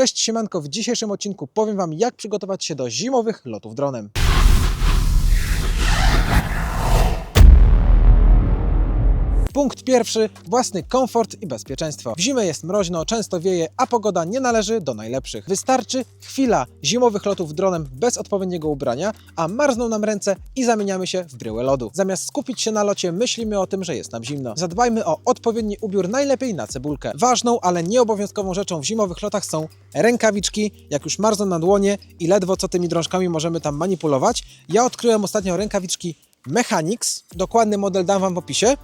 Cześć siemanko, w dzisiejszym odcinku powiem Wam jak przygotować się do zimowych lotów dronem. Punkt pierwszy, własny komfort i bezpieczeństwo. W zimę jest mroźno, często wieje, a pogoda nie należy do najlepszych. Wystarczy chwila zimowych lotów dronem bez odpowiedniego ubrania, a marzną nam ręce i zamieniamy się w bryłę lodu. Zamiast skupić się na locie, myślimy o tym, że jest nam zimno. Zadbajmy o odpowiedni ubiór, najlepiej na cebulkę. Ważną, ale nieobowiązkową rzeczą w zimowych lotach są rękawiczki, jak już marzną na dłonie i ledwo co tymi drążkami możemy tam manipulować. Ja odkryłem ostatnio rękawiczki Mechanics, dokładny model dam Wam w opisie.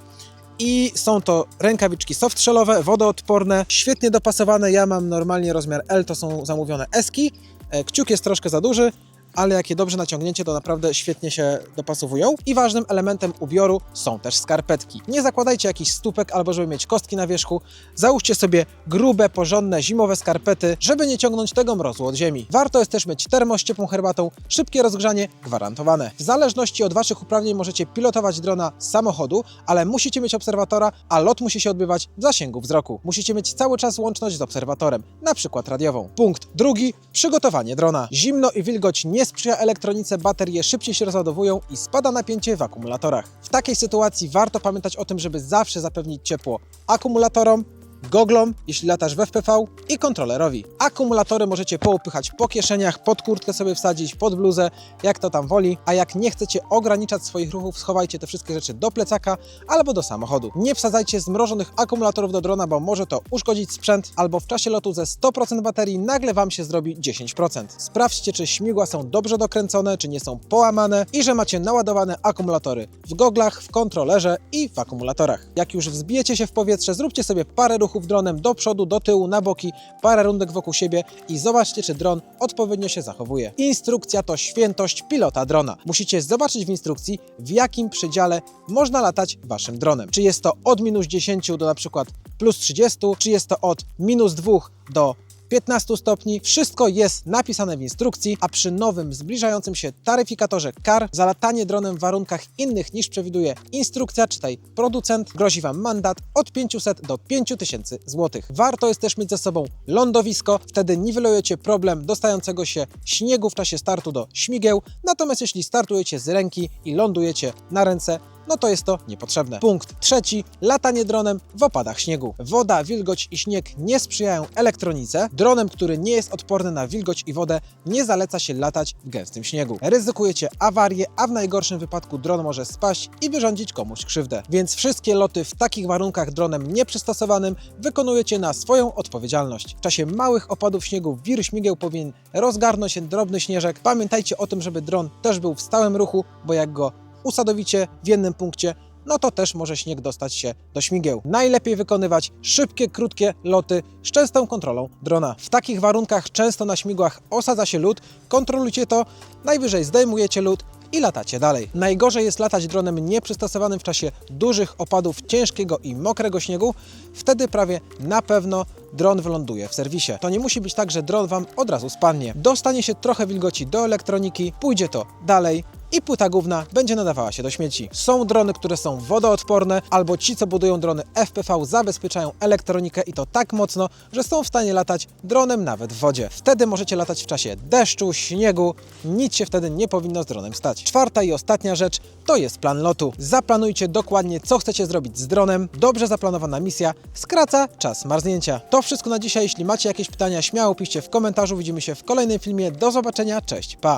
I są to rękawiczki softshellowe, wodoodporne, świetnie dopasowane. Ja mam normalnie rozmiar L, to są zamówione eski. E, Kciuk jest troszkę za duży, ale jak je dobrze naciągnięcie, to naprawdę świetnie się dopasowują. I ważnym elementem ubioru są też skarpetki. Nie zakładajcie jakichś stópek albo żeby mieć kostki na wierzchu. Załóżcie sobie grube, porządne, zimowe skarpety, żeby nie ciągnąć tego mrozu od ziemi. Warto jest też mieć termos z ciepłą herbatą, szybkie rozgrzanie gwarantowane. W zależności od Waszych uprawnień możecie pilotować drona z samochodu, ale musicie mieć obserwatora, a lot musi się odbywać w zasięgu wzroku. Musicie mieć cały czas łączność z obserwatorem, na przykład radiową. Punkt drugi, przygotowanie drona. Zimno i wilgoć nie sprzyja elektronice, baterie szybciej się rozładowują i spada napięcie w akumulatorach. W takiej sytuacji warto pamiętać o tym, żeby zawsze zapewnić ciepło akumulatorom, goglom, jeśli latasz w FPV i kontrolerowi. Akumulatory możecie poupychać po kieszeniach, pod kurtkę sobie wsadzić, pod bluzę, jak to tam woli, a jak nie chcecie ograniczać swoich ruchów, schowajcie te wszystkie rzeczy do plecaka albo do samochodu. Nie wsadzajcie zmrożonych akumulatorów do drona, bo może to uszkodzić sprzęt, albo w czasie lotu ze 100% baterii nagle Wam się zrobi 10%. Sprawdźcie, czy śmigła są dobrze dokręcone, czy nie są połamane i że macie naładowane akumulatory w goglach, w kontrolerze i w akumulatorach. Jak już wzbijecie się w powietrze, zróbcie sobie parę ruchów dronem do przodu, do tyłu, na boki, parę rundek wokół siebie i zobaczcie, czy dron odpowiednio się zachowuje. Instrukcja to świętość pilota drona. Musicie zobaczyć w instrukcji, w jakim przedziale można latać waszym dronem. Czy jest to od minus 10 do na przykład plus 30, czy jest to od minus 2 do 15 stopni. Wszystko jest napisane w instrukcji, a przy nowym, zbliżającym się taryfikatorze CAR za latanie dronem w warunkach innych niż przewiduje instrukcja, czytaj producent, grozi Wam mandat od 500 do 5000 zł. Warto jest też mieć ze sobą lądowisko, wtedy niwelujecie problem dostającego się śniegu w czasie startu do śmigieł, natomiast jeśli startujecie z ręki i lądujecie na ręce, no to jest to niepotrzebne. Punkt trzeci. Latanie dronem w opadach śniegu. Woda, wilgoć i śnieg nie sprzyjają elektronice. Dronem, który nie jest odporny na wilgoć i wodę, nie zaleca się latać w gęstym śniegu. Ryzykujecie awarię, a w najgorszym wypadku dron może spaść i wyrządzić komuś krzywdę. Więc wszystkie loty w takich warunkach dronem nieprzystosowanym wykonujecie na swoją odpowiedzialność. W czasie małych opadów śniegu wir śmigieł powinien rozgarnąć się drobny śnieżek. Pamiętajcie o tym, żeby dron też był w stałym ruchu, bo jak go usadowicie w jednym punkcie, no to też może śnieg dostać się do śmigieł. Najlepiej wykonywać szybkie, krótkie loty z częstą kontrolą drona. W takich warunkach często na śmigłach osadza się lód, kontrolujcie to, najwyżej zdejmujecie lód i latacie dalej. Najgorzej jest latać dronem nieprzystosowanym w czasie dużych opadów ciężkiego i mokrego śniegu, wtedy prawie na pewno dron wyląduje w serwisie. To nie musi być tak, że dron Wam od razu spadnie. Dostanie się trochę wilgoci do elektroniki, pójdzie to dalej, i płyta główna będzie nadawała się do śmieci. Są drony, które są wodoodporne, albo ci, co budują drony FPV, zabezpieczają elektronikę i to tak mocno, że są w stanie latać dronem nawet w wodzie. Wtedy możecie latać w czasie deszczu, śniegu, nic się wtedy nie powinno z dronem stać. Czwarta i ostatnia rzecz to jest plan lotu. Zaplanujcie dokładnie, co chcecie zrobić z dronem. Dobrze zaplanowana misja skraca czas marznięcia. To wszystko na dzisiaj. Jeśli macie jakieś pytania, śmiało piszcie w komentarzu. Widzimy się w kolejnym filmie. Do zobaczenia, cześć, pa!